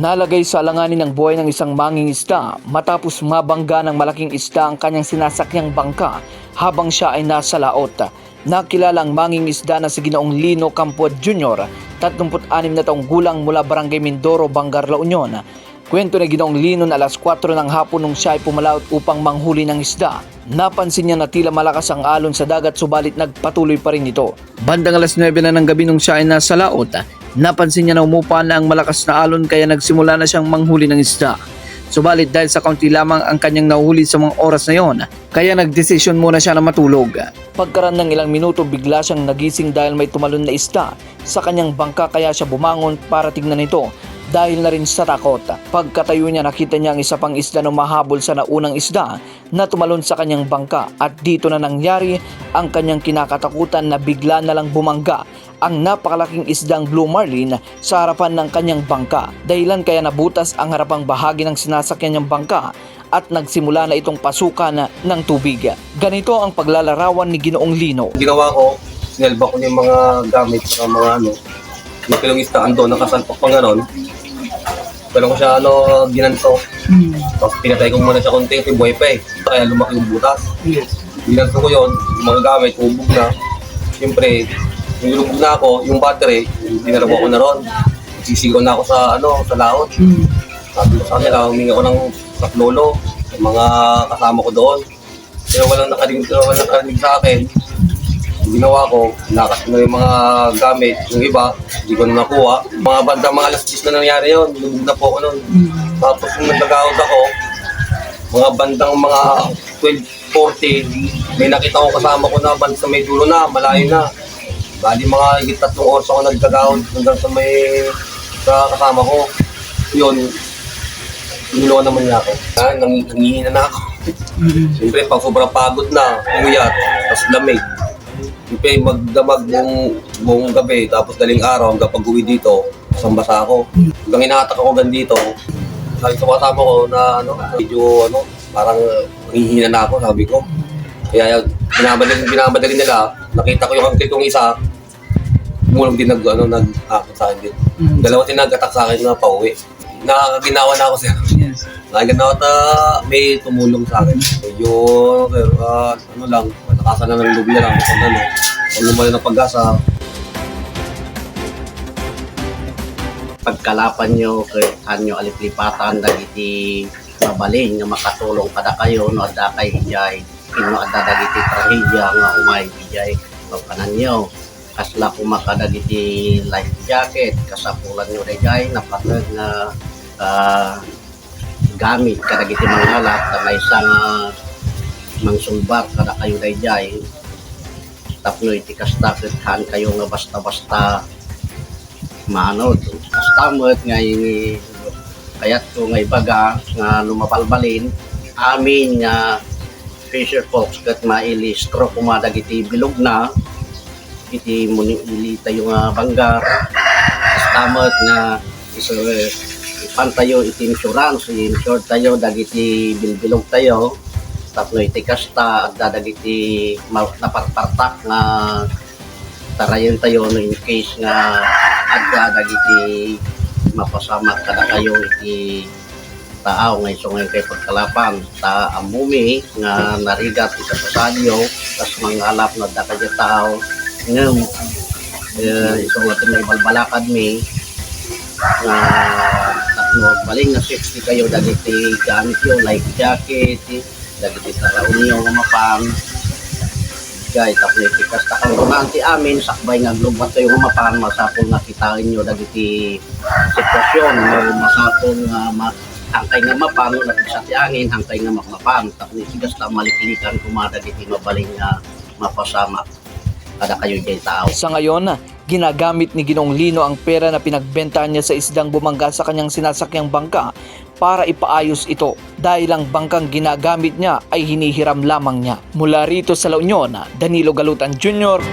Nalagay sa alanganin ng buhay ng isang manging isda matapos mabangga ng malaking isda ang kanyang sinasakyang bangka habang siya ay nasa laot. Nakilala ang manging isda na si Ginoong Lino Campuad Jr., 36 na taong gulang mula Barangay Mindoro, Bangar, La Union. Kwento ni Ginoong Lino na alas 4 ng hapon nung siya ay pumalaot upang manghuli ng isda. Napansin niya na tila malakas ang alon sa dagat subalit nagpatuloy pa rin ito. Bandang alas 9 na ng gabi nung siya ay nasa laot, napansin niya na umupa na ang malakas na alon kaya nagsimula na siyang manghuli ng isda. Subalit dahil sa kaunti lamang ang kanyang nahuli sa mga oras na yon, kaya nagdesisyon muna siya na matulog. Pagkaraan ng ilang minuto bigla siyang nagising dahil may tumalon na isda sa kanyang bangka kaya siya bumangon para tignan ito dahil na rin sa takot. Pagkatayo niya nakita niya ang isa pang isda na mahabol sa naunang isda na tumalon sa kanyang bangka at dito na nangyari ang kanyang kinakatakutan na bigla na lang bumangga ang napakalaking isdang blue marlin sa harapan ng kanyang bangka. Dahilan kaya nabutas ang harapang bahagi ng sinasakyan niyang bangka at nagsimula na itong pasukan ng tubig. Ganito ang paglalarawan ni Ginoong Lino. ginawa ko, sinelba ko yung mga gamit sa mga ano, yung kilong istaan doon, nakasalpak pa nga. Pero ko siya ano, ginanto. Tapos pinatay ko muna siya konti kasi buhay pa eh. Kaya lumaki yung butas. Ginanto ko yun, yung mga gamit, ubog na. Siyempre, yung lubog na ako, yung battery, dinalawa ko na ron. Sisigaw na ako sa ano, sa laot. Sabi ko sa kanila, huminga ko ng saklolo, sa mga kasama ko doon. Pero walang nakarinig, walang nakarinig sa akin. Ginawa ko, nakas ko na yung mga gamit. Yung iba, hindi ko na nakuha. Mga banda, mga alas 10 na nangyari yun. Lubog na po ako nun. Tapos nung nagkagaot ako, mga bandang mga 12.40, may nakita ko kasama ko na band sa may dulo na, malayo na. Bali mga higit tatlong oras ako nagkagaot hanggang sa may sa kasama ko. Yun, Tinulungan naman niya ako. Ah, nang, nangihina na ako. Siyempre, pag sobrang pagod na, umuyat, tapos lamig. Siyempre, magdamag buong, buong gabi, tapos daling araw, hanggang pag uwi dito, basang-basa ako. Hanggang inahatak ako hanggang dito, sabi sa kasama ko na ano, medyo ano, parang nangihina na ako, sabi ko. Kaya binamadali, binamadali nila, nakita ko yung uncle kong isa, mulong din nag, ano, nag-akot sa akin din. Dalawa tinagatak sa akin na pauwi. Nakakaginawa na ako siya. Yes. Nakaginawa na may tumulong sa akin. Medyo, pero ah, ano lang, matakasan na ng loob niya lang. Kung ano, kung lumala ng pag-asa, pagkalapan nyo kay kanyo aliplipatan dagiti mabalin nga makatulong kada kayo no adda kay hijay ino adda dagiti trahedya nga umay hijay pagkanan nyo kasla kumaka dagiti life jacket kasapulan nyo dayjay napatag nga ah, gamit kada dagiti manghalat na may isang uh, mangsulbat kada kayo dayjay tapno iti kastakit kan kayo nga basta-basta maano kastamot nga ini kayat ko nga ibaga nga lumabalbalin amin nga fisher folks kat maili stroke kumadag iti bilog na iti muni ili tayo nga banggar. Kastamot nga iso ipan tayo iti insurance i-insure tayo dagiti bilbilog tayo tapno iti kasta at dadagiti naparpartak nga tarayon tayo no in case nga adda dagiti mapasama kada kayo iti taaw nga iso ngayon kay pagkalapan ta amumi nga narigat iti pasalyo tas mangalap na da kadya tao. Ngem eh, iso nga may balbalakad mi nga tatlo baling nga safety kayo dagiti gamit yo like jacket dagiti taraon niyo nga mapang. Gay, tapos itikas ta kang rumanti amin, sakbay nga glubat tayo humapan, masapol nga kitain nyo. Dagiti sitwasyon, no, masapol nga ma hangkay nga mapan, lapit sa ti angin, hangkay nga makmapan, tapos itikas ta maliklikan kumada dagiti mabaling nga mapasama. Kada kayo jay tao. Sa ngayon, ginagamit ni Ginong Lino ang pera na pinagbentahan niya sa isdang bumangga sa kanyang sinasakyang bangka para ipaayos ito dahil ang bangkang ginagamit niya ay hinihiram lamang niya. Mula rito sa La Union, Danilo Galutan Jr.,